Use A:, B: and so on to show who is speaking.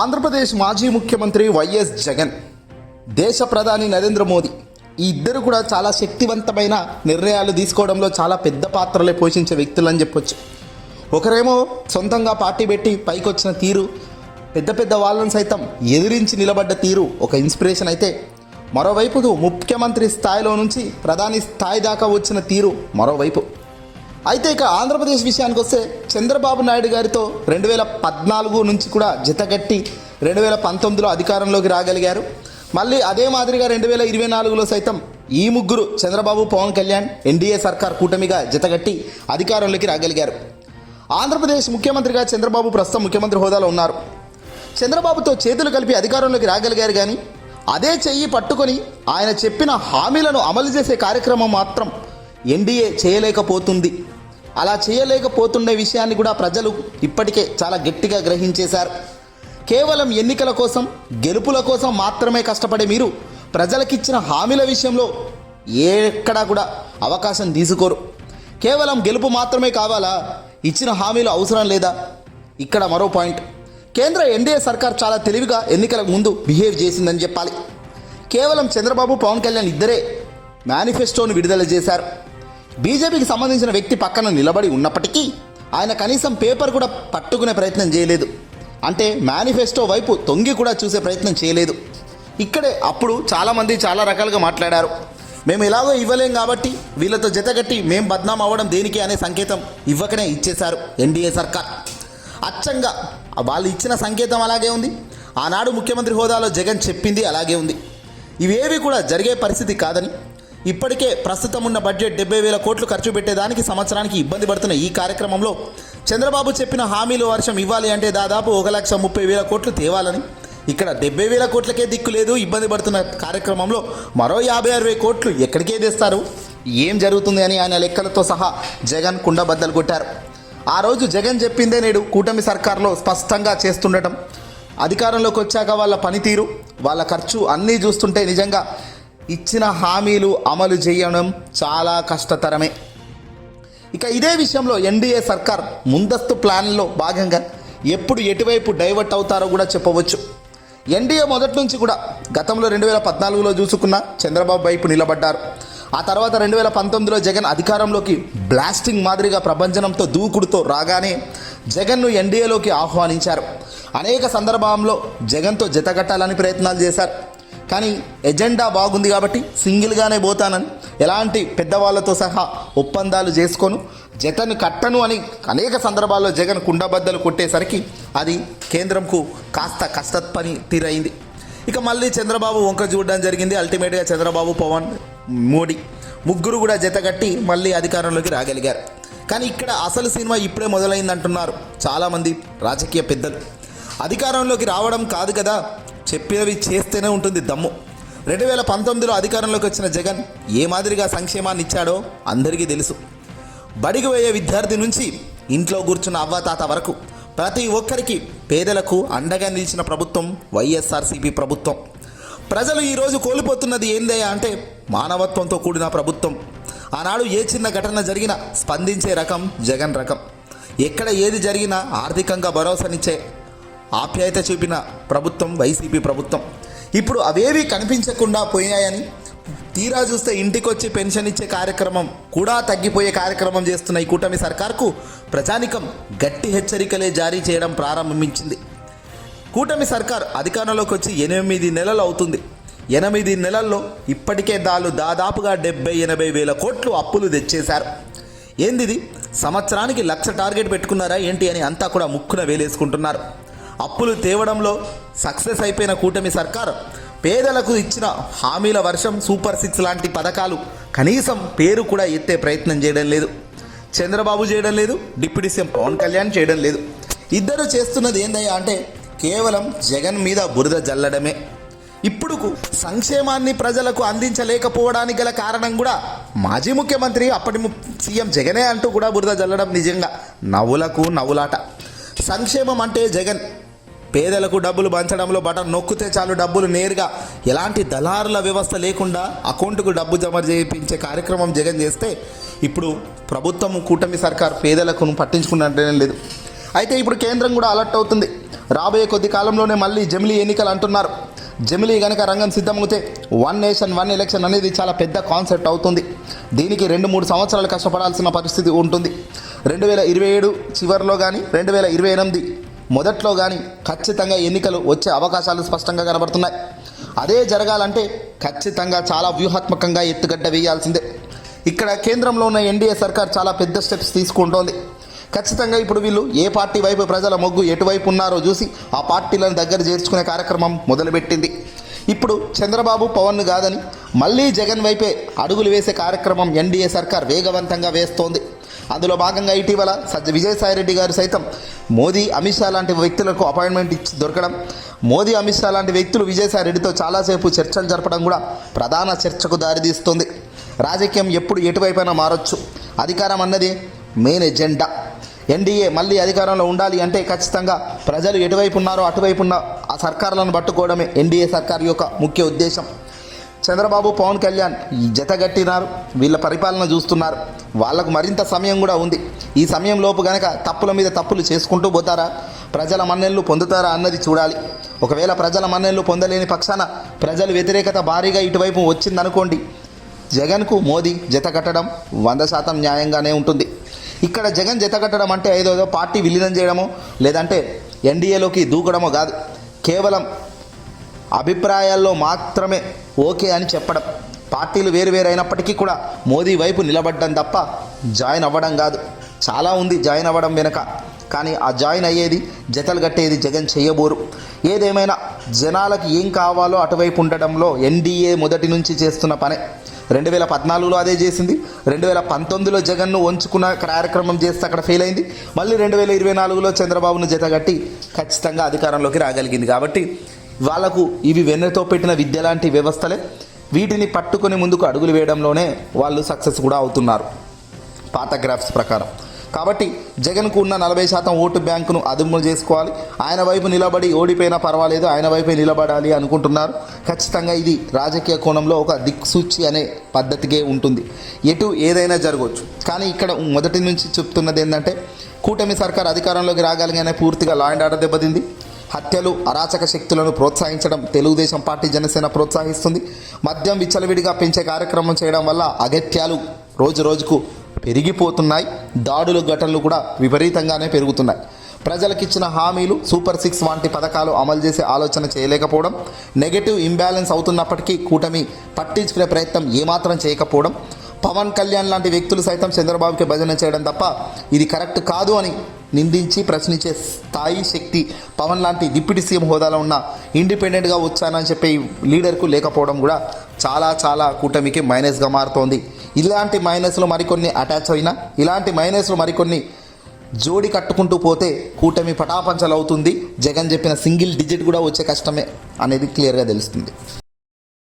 A: ఆంధ్రప్రదేశ్ మాజీ ముఖ్యమంత్రి వైఎస్ జగన్ దేశ ప్రధాని నరేంద్ర మోదీ ఈ ఇద్దరు కూడా చాలా శక్తివంతమైన నిర్ణయాలు తీసుకోవడంలో చాలా పెద్ద పాత్రలే పోషించే వ్యక్తులు అని చెప్పొచ్చు. ఒకరేమో సొంతంగా పార్టీ పెట్టి పైకి వచ్చిన తీరు పెద్ద పెద్ద వాళ్ళని సైతం ఎదిరించి నిలబడ్డ తీరు ఒక ఇన్స్పిరేషన్ అయితే మరోవైపు ముఖ్యమంత్రి స్థాయిలో నుంచి ప్రధాని స్థాయి దాకా వచ్చిన తీరు మరోవైపు. అయితే ఇక ఆంధ్రప్రదేశ్ విషయానికి వస్తే చంద్రబాబు నాయుడు గారితో రెండు వేల పద్నాలుగు నుంచి కూడా జతగట్టి రెండు వేల పంతొమ్మిదిలో అధికారంలోకి రాగలిగారు. మళ్ళీ అదే మాదిరిగా రెండు వేల ఇరవై నాలుగులో సైతం ఈ ముగ్గురు చంద్రబాబు పవన్ కళ్యాణ్ ఎన్డీఏ సర్కార్ కూటమిగా జతగట్టి అధికారంలోకి రాగలిగారు. ఆంధ్రప్రదేశ్ ముఖ్యమంత్రిగా చంద్రబాబు ప్రస్తుతం ముఖ్యమంత్రి హోదాలో ఉన్నారు. చంద్రబాబుతో చేతులు కలిపి అధికారంలోకి రాగలిగారు కానీ అదే చెయ్యి పట్టుకొని ఆయన చెప్పిన హామీలను అమలు చేసే కార్యక్రమం మాత్రం ఎన్డీఏ చేయలేకపోతుంది. అలా చేయలేకపోతుండే విషయాన్ని కూడా ప్రజలు ఇప్పటికే చాలా గట్టిగా గ్రహించేశారు. కేవలం ఎన్నికల కోసం గెలుపుల కోసం మాత్రమే కష్టపడే మీరు ప్రజలకిచ్చిన హామీల విషయంలో ఎక్కడా కూడా అవకాశం తీసుకోరు. కేవలం గెలుపు మాత్రమే కావాలా? ఇచ్చిన హామీలు అవసరం లేదా? ఇక్కడ మరో పాయింట్. కేంద్ర ఎన్డీఏ సర్కార్ చాలా తెలివిగా ఎన్నికలకు ముందు బిహేవ్ చేసిందని చెప్పాలి. కేవలం చంద్రబాబు పవన్ కళ్యాణ్ ఇద్దరే మేనిఫెస్టోను విడుదల చేశారు. బీజేపీకి సంబంధించిన వ్యక్తి పక్కన నిలబడి ఉన్నప్పటికీ ఆయన కనీసం పేపర్ కూడా పట్టుకునే ప్రయత్నం చేయలేదు. అంటే మేనిఫెస్టో వైపు తొంగి కూడా చూసే ప్రయత్నం చేయలేదు. ఇక్కడే అప్పుడు చాలామంది చాలా రకాలుగా మాట్లాడారు. మేము ఎలాగో ఇవ్వలేం కాబట్టి వీళ్ళతో జతగట్టి మేము బద్నాం అవ్వడం దేనికి అనే సంకేతం ఇవ్వకనే ఇచ్చేశారు ఎన్డీఏ సర్కార్. అచ్చంగా వాళ్ళు ఇచ్చిన సంకేతం అలాగే ఉంది. ఆనాడు ముఖ్యమంత్రి హోదాలో జగన్ చెప్పింది అలాగే ఉంది. ఇవేవి కూడా జరిగే పరిస్థితి కాదని ఇప్పటికే ప్రస్తుతం ఉన్న బడ్జెట్ డెబ్బై వేల కోట్లు ఖర్చు పెట్టేదానికి సంవత్సరానికి ఇబ్బంది పడుతున్న ఈ కార్యక్రమంలో చంద్రబాబు చెప్పిన హామీలు వర్షం ఇవ్వాలి అంటే దాదాపు ఒక లక్ష ముప్పై వేల కోట్లు తేవాలని. ఇక్కడ డెబ్బై వేల కోట్లకే దిక్కు లేదు ఇబ్బంది పడుతున్న కార్యక్రమంలో మరో యాభై అరవై కోట్లు ఎక్కడికే తెస్తారు? ఏం జరుగుతుంది అని ఆయన లెక్కలతో సహా జగన్ కుండబద్దలు కొట్టారు. ఆ రోజు జగన్ చెప్పిందే నేడు కూటమి సర్కార్లో స్పష్టంగా చేస్తుండటం. అధికారంలోకి వచ్చాక వాళ్ళ పనితీరు వాళ్ళ ఖర్చు అన్నీ చూస్తుంటే నిజంగా ఇచ్చిన హామీలు అమలు చేయడం చాలా కష్టతరమే. ఇక ఇదే విషయంలో ఎన్డీఏ సర్కార్ ముందస్తు ప్లాన్లో భాగంగా ఎప్పుడు ఎటువైపు డైవర్ట్ అవుతారో కూడా చెప్పవచ్చు. ఎన్డీఏ మొదటి నుంచి కూడా గతంలో రెండు వేల పద్నాలుగులో చూసుకున్న చంద్రబాబు వైపు నిలబడ్డారు. ఆ తర్వాత రెండు వేల పంతొమ్మిదిలో జగన్ అధికారంలోకి బ్లాస్టింగ్ మాదిరిగా ప్రభంజనంతో దూకుడుతో రాగానే జగన్ను ఎన్డీఏలోకి ఆహ్వానించారు. అనేక సందర్భంలో జగన్తో జతగట్టాలని ప్రయత్నాలు చేశారు. కానీ ఎజెండా బాగుంది కాబట్టి సింగిల్గానే పోతానని ఎలాంటి పెద్దవాళ్ళతో సహా ఒప్పందాలు చేసుకొను. జతను కట్టను అని అనేక సందర్భాల్లో జగన్ కుండబద్దలు కొట్టేసరికి అది కేంద్రంకు కాస్త కష్ట పని తీరైంది. ఇక మళ్ళీ చంద్రబాబు వంక చూడడం జరిగింది. అల్టిమేట్గా చంద్రబాబు పవన్ మోడీ ముగ్గురు కూడా జతగట్టి మళ్ళీ అధికారంలోకి రాగలిగారు. కానీ ఇక్కడ అసలు సినిమా ఇప్పుడే మొదలైందంటున్నారు చాలామంది రాజకీయ పెద్దలు. అధికారంలోకి రావడం కాదు కదా చెప్పినవి చేస్తేనే ఉంటుంది దమ్ము. రెండు వేల పంతొమ్మిదిలో అధికారంలోకి వచ్చిన జగన్ ఏ మాదిరిగా సంక్షేమాన్ని ఇచ్చాడో అందరికీ తెలుసు. బడికి పోయే విద్యార్థి నుంచి ఇంట్లో కూర్చున్న అవ్వాతాత వరకు ప్రతి ఒక్కరికి పేదలకు అండగా నిలిచిన ప్రభుత్వం వైఎస్ఆర్సీపీ ప్రభుత్వం. ప్రజలు ఈరోజు కోల్పోతున్నది ఏందయ్యా అంటే మానవత్వంతో కూడిన ప్రభుత్వం. ఆనాడు ఏ చిన్న ఘటన జరిగినా స్పందించే రకం జగన్ రకం. ఎక్కడ ఏది జరిగినా ఆర్థికంగా భరోసానిచ్చే ఆప్యాయత చూపిన ప్రభుత్వం వైసీపీ ప్రభుత్వం. ఇప్పుడు అవేవి కనిపించకుండా పోయాయని తీరా చూస్తే ఇంటికొచ్చి పెన్షన్ ఇచ్చే కార్యక్రమం కూడా తగ్గిపోయే కార్యక్రమం చేస్తున్న ఈ కూటమి సర్కార్కు ప్రజానికం గట్టి హెచ్చరికలే జారీ చేయడం ప్రారంభించింది. కూటమి సర్కార్ అధికారంలోకి వచ్చి ఎనిమిది నెలలు అవుతుంది. ఎనిమిది నెలల్లో ఇప్పటికే దాలు దాదాపుగా డెబ్బై ఎనభై వేల కోట్లు అప్పులు తెచ్చేశారు. ఏందిది? సంవత్సరానికి లక్ష టార్గెట్ పెట్టుకున్నారా ఏంటి అని అంతా కూడా ముక్కున వేలేసుకుంటున్నారు. అప్పులు తేవడంలో సక్సెస్ అయిపోయిన కూటమి సర్కార్ పేదలకు ఇచ్చిన హామీల వర్షం సూపర్ సిక్స్ లాంటి పథకాలు కనీసం పేరు కూడా ఎత్తే ప్రయత్నం చేయడం లేదు. చంద్రబాబు చేయడం లేదు డిప్యూటీ సీఎం పవన్ కళ్యాణ్ చేయడం లేదు. ఇద్దరు చేస్తున్నది ఏందయ్యా అంటే కేవలం జగన్ మీద బురద జల్లడమే. ఇప్పుడు సంక్షేమాన్ని ప్రజలకు అందించలేకపోవడానికి గల కారణం కూడా మాజీ ముఖ్యమంత్రి అప్పటి ము- సీఎం జగనే అంటూ కూడా బురద జల్లడం నిజంగా నవ్వులకు నవ్వులాట. సంక్షేమం అంటే జగన్ పేదలకు డబ్బులు పంచడంలో బటన్ నొక్కితే చాలు డబ్బులు నేరుగా. ఎలాంటి దళారుల వ్యవస్థ లేకుండా అకౌంట్కు డబ్బు జమ చేయించే కార్యక్రమం జగన్ చేస్తే ఇప్పుడు ప్రభుత్వం కూటమి సర్కార్ పేదలకు పట్టించుకున్నట్టే లేదు. అయితే ఇప్పుడు కేంద్రం కూడా అలర్ట్ అవుతుంది. రాబోయే కొద్ది కాలంలోనే మళ్ళీ జమిలీ ఎన్నికలు అంటున్నారు. జమిలీ గనక రంగం సిద్ధమవుతే వన్ నేషన్ వన్ ఎలక్షన్ అనేది చాలా పెద్ద కాన్సెప్ట్ అవుతుంది. దీనికి రెండు మూడు సంవత్సరాలు కష్టపడాల్సిన పరిస్థితి ఉంటుంది. రెండు వేల ఇరవై ఏడు చివరిలో కానీ రెండు వేల ఇరవై ఎనిమిది మొదట్లో కానీ ఖచ్చితంగా ఎన్నికలు వచ్చే అవకాశాలు స్పష్టంగా కనబడుతున్నాయి. అదే జరగాలంటే ఖచ్చితంగా చాలా వ్యూహాత్మకంగా ఎత్తుగడ్డ వేయాల్సిందే. ఇక్కడ కేంద్రంలో ఉన్న ఎన్డీఏ సర్కార్ చాలా పెద్ద స్టెప్స్ తీసుకుంటోంది. ఖచ్చితంగా ఇప్పుడు వీళ్ళు ఏ పార్టీ వైపు ప్రజల మొగ్గు ఎటువైపు ఉన్నారో చూసి ఆ పార్టీలను దగ్గర చేర్చుకునే కార్యక్రమం మొదలుపెట్టింది. ఇప్పుడు చంద్రబాబు పవన్ కాదని మళ్ళీ జగన్ వైపే అడుగులు వేసే కార్యక్రమం ఎన్డీఏ సర్కార్ వేగవంతంగా వేస్తోంది. అందులో భాగంగా ఇటీవల సజ్జ విజయసాయిరెడ్డి గారు సైతం మోదీ అమిత్ షా లాంటి వ్యక్తులకు అపాయింట్మెంట్ ఇచ్చి దొరకడం మోదీ అమిత్ షా లాంటి వ్యక్తులు విజయసాయి రెడ్డితో చాలాసేపు చర్చలు జరపడం కూడా ప్రధాన చర్చకు దారితీస్తుంది. రాజకీయం ఎప్పుడు ఎటువైపైనా మారొచ్చు. అధికారం అన్నది మెయిన్ ఎజెండా ఎన్డీఏ మళ్ళీ అధికారంలో ఉండాలి అంటే ఖచ్చితంగా ప్రజలు ఎటువైపు ఉన్నారో అటువైపు ఉన్న ఆ సర్కారులను పట్టుకోవడమే ఎన్డీఏ సర్కార్ యొక్క ముఖ్య ఉద్దేశం. చంద్రబాబు పవన్ కళ్యాణ్ జతగట్టినారు. వీళ్ళ పరిపాలన చూస్తున్నారు. వాళ్ళకు మరింత సమయం కూడా ఉంది. ఈ సమయం లోపు గనక తప్పుల మీద తప్పులు చేసుకుంటూ పోతారా? ప్రజల మన్నెళ్ళు పొందుతారా అన్నది చూడాలి. ఒకవేళ ప్రజల మన్నెళ్ళు పొందలేని పక్షాన ప్రజలు వ్యతిరేకత భారీగా ఇటువైపు వచ్చిందనుకోండి. జగన్కు మోదీ జతగట్టడం వంద శాతం న్యాయంగానే ఉంటుంది. ఇక్కడ జగన్ జతగట్టడం అంటే ఏదో పార్టీ విలీనం చేయడమో లేదంటే ఎన్డీఏలోకి దూకడమో కాదు. కేవలం అభిప్రాయాల్లో మాత్రమే ఓకే అని చెప్పడం. పార్టీలు వేరు వేరు అయినప్పటికీ కూడా మోదీ వైపు నిలబడ్డం తప్ప జాయిన్ అవ్వడం కాదు. చాలా ఉంది జాయిన్ అవ్వడం వెనుక. కానీ ఆ జాయిన్ అయ్యేది జతలు కట్టేది జగన్ చేయబోరు ఏదేమైనా జనాలకు ఏం కావాలో అటువైపు ఉండడంలో ఎన్డీఏ మొదటి నుంచి చేస్తున్న పనే. రెండు వేల పద్నాలుగులో అదే చేసింది. రెండు వేల పంతొమ్మిదిలో జగన్ను వంచుకున్న కార్యక్రమం చేస్తే అక్కడ ఫెయిల్ అయింది. మళ్ళీ రెండు వేల ఇరవై నాలుగులో చంద్రబాబును జతగట్టి ఖచ్చితంగా అధికారంలోకి రాగలిగింది. కాబట్టి వాళ్ళకు ఇవి వెన్నెతో పెట్టిన విద్య లాంటి వ్యవస్థలే. వీటిని పట్టుకొని ముందుకు అడుగులు వేయడంలోనే వాళ్ళు సక్సెస్ కూడా అవుతున్నారు. పాత గ్రాఫ్స్ ప్రకారం. కాబట్టి జగన్కు ఉన్న నలభై శాతం ఓటు బ్యాంకును అదుమలు చేసుకోవాలి. ఆయన వైపు నిలబడి ఓడిపోయినా పర్వాలేదు ఆయన వైపే నిలబడాలి అనుకుంటున్నారు. ఖచ్చితంగా ఇది రాజకీయ కోణంలో ఒక దిక్సూచి అనే పద్ధతికే ఉంటుంది. ఎటు ఏదైనా జరగవచ్చు. కానీ ఇక్కడ మొదటి నుంచి చెప్తున్నది ఏంటంటే కూటమి సర్కార్ అధికారంలోకి రాగలిగానే పూర్తిగా లా అండ్ ఆర్డర్ దెబ్బతింది. హత్యలు అరాచక శక్తులను ప్రోత్సహించడం తెలుగుదేశం పార్టీ జనసేన ప్రోత్సహిస్తుంది. మద్యం విచ్చలవిడిగా పెంచే కార్యక్రమం చేయడం వల్ల అగత్యాలు రోజు రోజుకు పెరిగిపోతున్నాయి. దాడులు ఘటనలు కూడా విపరీతంగానే పెరుగుతున్నాయి. ప్రజలకిచ్చిన హామీలు సూపర్ సిక్స్ వంటి పథకాలు అమలు చేసే ఆలోచన చేయలేకపోవడం నెగటివ్ ఇంబ్యాలెన్స్ అవుతున్నప్పటికీ కూటమి పట్టించుకునే ప్రయత్నం ఏమాత్రం చేయకపోవడం పవన్ కళ్యాణ్ లాంటి వ్యక్తులు సైతం చంద్రబాబుకి భజన చేయడం తప్ప ఇది కరెక్ట్ కాదు అని నిందించి ప్రశ్నించే స్థాయి శక్తి పవన్ లాంటి డిప్యూటీ సీఎం హోదాలో ఉన్న ఇండిపెండెంట్గా వచ్చానని చెప్పే లీడర్కు లేకపోవడం కూడా చాలా చాలా కూటమికి మైనస్గా మారుతోంది. ఇలాంటి మైనస్లు మరికొన్ని అటాచ్ అయినా ఇలాంటి మైనస్లు మరికొన్ని జోడి కట్టుకుంటూ పోతే కూటమి పటాపంచలవుతుంది. జగన్ చెప్పిన సింగిల్ డిజిట్ కూడా వచ్చే కష్టమే అనేది క్లియర్గా తెలుస్తుంది.